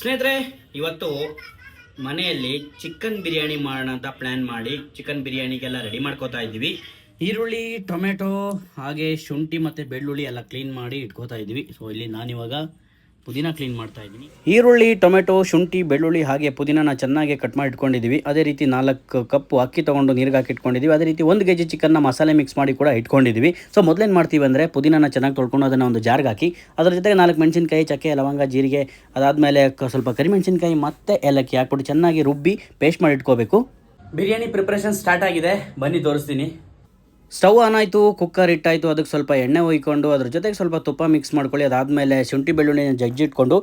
ಸ್ನೇಹಿತರೆ, ಇವತ್ತು ಮನೆಯಲ್ಲಿ ಚಿಕನ್ ಬಿರಿಯಾನಿ ಮಾಡೋಣ ಅಂತ ಪ್ಲ್ಯಾನ್ ಮಾಡಿ ಚಿಕನ್ ಬಿರಿಯಾನಿಗೆಲ್ಲ ರೆಡಿ ಮಾಡ್ಕೋತಾ ಇದ್ದೀವಿ. ಈರುಳ್ಳಿ, ಟೊಮೆಟೊ, ಹಾಗೆ ಶುಂಠಿ ಮತ್ತು ಬೆಳ್ಳುಳ್ಳಿ ಎಲ್ಲ ಕ್ಲೀನ್ ಮಾಡಿ ಇಟ್ಕೋತಾ ಇದ್ದೀವಿ. ಸೊ ಇಲ್ಲಿ ನಾನಿವಾಗ ಪುದೀನ ಕ್ಲೀನ್ ಮಾಡ್ತಾ ಇದ್ದೀನಿ. ಈರುಳ್ಳಿ ಟೊಮೆಟೊ ಶುಂಠಿ ಬೆಳ್ಳುಳ್ಳಿ ಹಾಗೆ ಪುದೀನನ ಚೆನ್ನಾಗಿ ಕಟ್ ಮಾಡಿ ಇಟ್ಕೊಂಡಿದ್ದೀವಿ ಅದೇ ರೀತಿ ನಾಲ್ಕು ಕಪ್ಪು ಅಕ್ಕಿ ತೊಗೊಂಡು ನೀರಿಗೆ ಹಾಕಿ ಇಟ್ಕೊಂಡಿದ್ದೀವಿ ಅದೇ ರೀತಿ ಒಂದು ಕೆ ಜಿ ಚಿಕನ್ನ ಮಸಾಲೆ ಮಿಕ್ಸ್ ಮಾಡಿ ಕೂಡ ಇಟ್ಕೊಂಡಿದ್ದೀವಿ ಸೊ ಮೊದಲೇನು ಮಾಡ್ತೀವಿ ಅಂದರೆ ಪುದೀನನ ಚೆನ್ನಾಗಿ ತೊಳ್ಕೊಂಡು ಅದನ್ನು ಒಂದು ಜಾರ್ಗೆ ಹಾಕಿ ಅದರ ಜೊತೆಗೆ ನಾಲ್ಕು ಮೆಣಸಿನಕಾಯಿ ಚಕ್ಕೆ ಲವಂಗ ಜೀರಿಗೆ ಅದಾದಮೇಲೆ ಸ್ವಲ್ಪ ಕರಿಮೆಣಸಿನಕಾಯಿ ಮತ್ತೆ ಏಲಕ್ಕಿ ಹಾಕ್ಬಿಟ್ಟು ಚೆನ್ನಾಗಿ ರುಬ್ಬಿ ಪೇಸ್ಟ್ ಮಾಡಿ ಇಟ್ಕೋಬೇಕು ಬಿರಿಯಾನಿ ಪ್ರಿಪ್ರೇಷನ್ ಸ್ಟಾರ್ಟ್ ಆಗಿದೆ. ಬನ್ನಿ ತೋರಿಸ್ತೀನಿ. ಸ್ಟವ್ ಆನ್ ಆಯಿತು ಕುಕ್ಕರ್ ಇಟ್ಟಾಯಿತು, ಅದಕ್ಕೆ ಸ್ವಲ್ಪ ಎಣ್ಣೆ ಒಯ್ಕೊಂಡು, ಅದ್ರ ಜೊತೆಗೆ ಸ್ವಲ್ಪ ತುಪ್ಪ ಮಿಕ್ಸ್ ಮಾಡ್ಕೊಳ್ಳಿ. ಅದಾದಮೇಲೆ ಶುಂಠಿ ಬೆಳ್ಳುಳ್ಳಿನ ಜಜ್ಜಿಟ್ಕೊಂಡು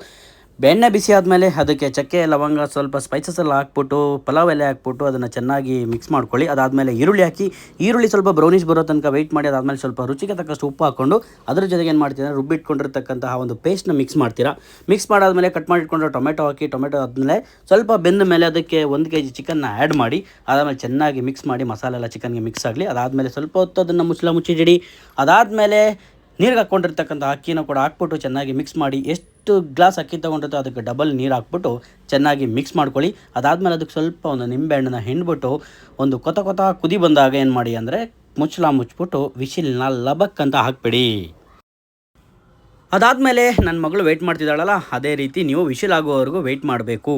ಬೆಣ್ಣೆ ಬಿಸಿ ಆದಮೇಲೆ ಅದಕ್ಕೆ ಚಕ್ಕೆ, ಲವಂಗ ಸ್ವಲ್ಪ ಸ್ಪೈಸಸ್ ಎಲ್ಲ ಹಾಕ್ಬಿಟ್ಟು, ಪಲಾವ್ ಎಲೆ ಹಾಕ್ಬಿಟ್ಟು ಅದನ್ನು ಚೆನ್ನಾಗಿ ಮಿಕ್ಸ್ ಮಾಡ್ಕೊಳ್ಳಿ. ಅದಾದಮೇಲೆ ಈರುಳ್ಳಿ ಹಾಕಿ, ಈರುಳ್ಳಿ ಸ್ವಲ್ಪ ಬ್ರೌನಿಷ್ ಬರೋ ತನಕ ವೆಯ್ಟ್ ಮಾಡಿ, ಅದಾದಮೇಲೆ ಸ್ವಲ್ಪ ರುಚಿಗೆ ತಕ್ಕಷ್ಟು ಉಪ್ಪು ಹಾಕ್ಕೊಂಡು ಅದ್ರ ಜೊತೆಗೆ ಏನು ಮಾಡ್ತೀರಾ, ರುಬ್ಬಿಟ್ಕೊಂಡಿರ್ತಕ್ಕಂತಹ ಒಂದು ಪೇಸ್ಟ್ನ ಮಿಕ್ಸ್ ಮಾಡ್ತೀರಾ. ಮಿಕ್ಸ್ ಮಾಡಾದಮೇಲೆ ಕಟ್ ಮಾಡಿಟ್ಕೊಂಡು ಟೊಮೆಟೊ ಹಾಕಿ, ಟೊಮೆಟೊ ಆದಮೇಲೆ ಸ್ವಲ್ಪ ಬೆಂದ ಮೇಲೆ ಅದಕ್ಕೆ ಒಂದು ಕೆ ಜಿ ಚಿಕನ್ನ ಆ್ಯಡ್ ಮಾಡಿ, ಅದಾದಮೇಲೆ ಚೆನ್ನಾಗಿ ಮಿಕ್ಸ್ ಮಾಡಿ ಮಸಾಲೆ ಎಲ್ಲ ಚಿಕನ್ಗೆ ಮಿಕ್ಸ್ ಆಗಲಿ, ಅದಾದಮೇಲೆ ಸ್ವಲ್ಪ ಹೊತ್ತು ಅದನ್ನು ಮುಚ್ಚಲ ಮುಚ್ಚಿಡಿ. ಅದಾದಮೇಲೆ ನೀರಿಗೆ ಹಾಕ್ಕೊಂಡಿರ್ತಕ್ಕಂಥ ಅಕ್ಕಿನ ಕೂಡ ಹಾಕ್ಬಿಟ್ಟು ಚೆನ್ನಾಗಿ ಮಿಕ್ಸ್ ಮಾಡಿ, ಎಷ್ಟು ಗ್ಲಾಸ್ ಅಕ್ಕಿ ತೊಗೊಂಡಿರ್ತೋ ಅದಕ್ಕೆ ಡಬಲ್ ನೀರು ಹಾಕ್ಬಿಟ್ಟು ಚೆನ್ನಾಗಿ ಮಿಕ್ಸ್ ಮಾಡ್ಕೊಳ್ಳಿ. ಅದಾದಮೇಲೆ ಅದಕ್ಕೆ ಸ್ವಲ್ಪ ಒಂದು ನಿಂಬೆಹಣ್ಣನ್ನ ಹಿಂಡ್ಬಿಟ್ಟು ಒಂದು ಕೊತ ಕೊತ ಕುದಿ ಬಂದಾಗ ಏನು ಮಾಡಿ ಅಂದರೆ ಮುಚ್ಚಲ ಮುಚ್ಚಿಬಿಟ್ಟು ವಿಶಿಲ್ನ ಲಬಕ್ ಅಂತ ಹಾಕ್ಬಿಡಿ. ಅದಾದಮೇಲೆ ನನ್ನ ಮಗಳು ವೆಯ್ಟ್ ಮಾಡ್ತಿದ್ದಾಳಲ್ಲ, ಅದೇ ರೀತಿ ನೀವು ವಿಶಿಲ್ ಆಗೋವರೆಗೂ ವೆಯ್ಟ್ ಮಾಡಬೇಕು.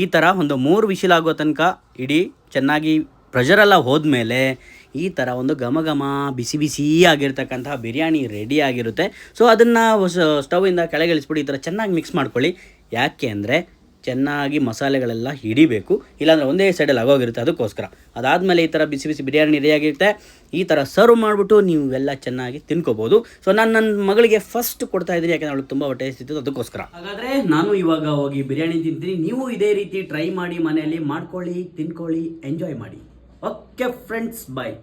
ಈ ಥರ ಒಂದು ಮೂರು ವಿಶಿಲ್ ಆಗೋ ತನಕ ಇಡೀ ಚೆನ್ನಾಗಿ ಪ್ರೆಷರೆಲ್ಲ ಹೋದ್ಮೇಲೆ ಈ ಥರ ಒಂದು ಘಮ ಘಮ ಬಿಸಿ ಬಿಸಿ ಆಗಿರ್ತಕ್ಕಂತಹ ಬಿರಿಯಾನಿ ರೆಡಿ ಆಗಿರುತ್ತೆ. ಸೊ ಅದನ್ನು ಸ್ಟವಿಂದ ಕೆಳಗಿಳಿಸ್ಬಿಟ್ಟು ಈ ಥರ ಚೆನ್ನಾಗಿ ಮಿಕ್ಸ್ ಮಾಡ್ಕೊಳ್ಳಿ. ಯಾಕೆ ಅಂದರೆ ಚೆನ್ನಾಗಿ ಮಸಾಲೆಗಳೆಲ್ಲ ಹಿಡಿಬೇಕು. ಇಲ್ಲಾಂದರೆ ಒಂದೇ ಸೈಡಲ್ಲಿ ಆಗೋಗಿರುತ್ತೆ ಅದಕ್ಕೋಸ್ಕರ. ಅದಾದಮೇಲೆ ಈ ಥರ ಬಿಸಿ ಬಿಸಿ ಬಿರಿಯಾನಿ ರೆಡಿಯಾಗಿರುತ್ತೆ ಈ ಥರ ಸರ್ವ್ ಮಾಡಿಬಿಟ್ಟು ನೀವು ಎಲ್ಲ ಚೆನ್ನಾಗಿ ತಿನ್ಕೋಬೋದು. ಸೊ ನಾನು ನನ್ನ ಮಗಳಿಗೆ ಫಸ್ಟ್ ಕೊಡ್ತಾ ಇದ್ದೀನಿ. ಯಾಕೆಂದ್ರೆ ಅವಳು ತುಂಬ ಹೊಟ್ಟೆ ಸಿಗ್ತದೆ ಅದಕ್ಕೋಸ್ಕರ. ಹಾಗಾದರೆ ನಾನು ಇವಾಗ ಹೋಗಿ ಬಿರಿಯಾನಿ ತಿಂತೀನಿ. ನೀವು ಇದೇ ರೀತಿ ಟ್ರೈ ಮಾಡಿ ಮನೆಯಲ್ಲಿ ಮಾಡ್ಕೊಳ್ಳಿ, ತಿನ್ಕೊಳ್ಳಿ ಎಂಜಾಯ್ ಮಾಡಿ. ಓಕೆ ಫ್ರೆಂಡ್ಸ್ ಬಾಯ್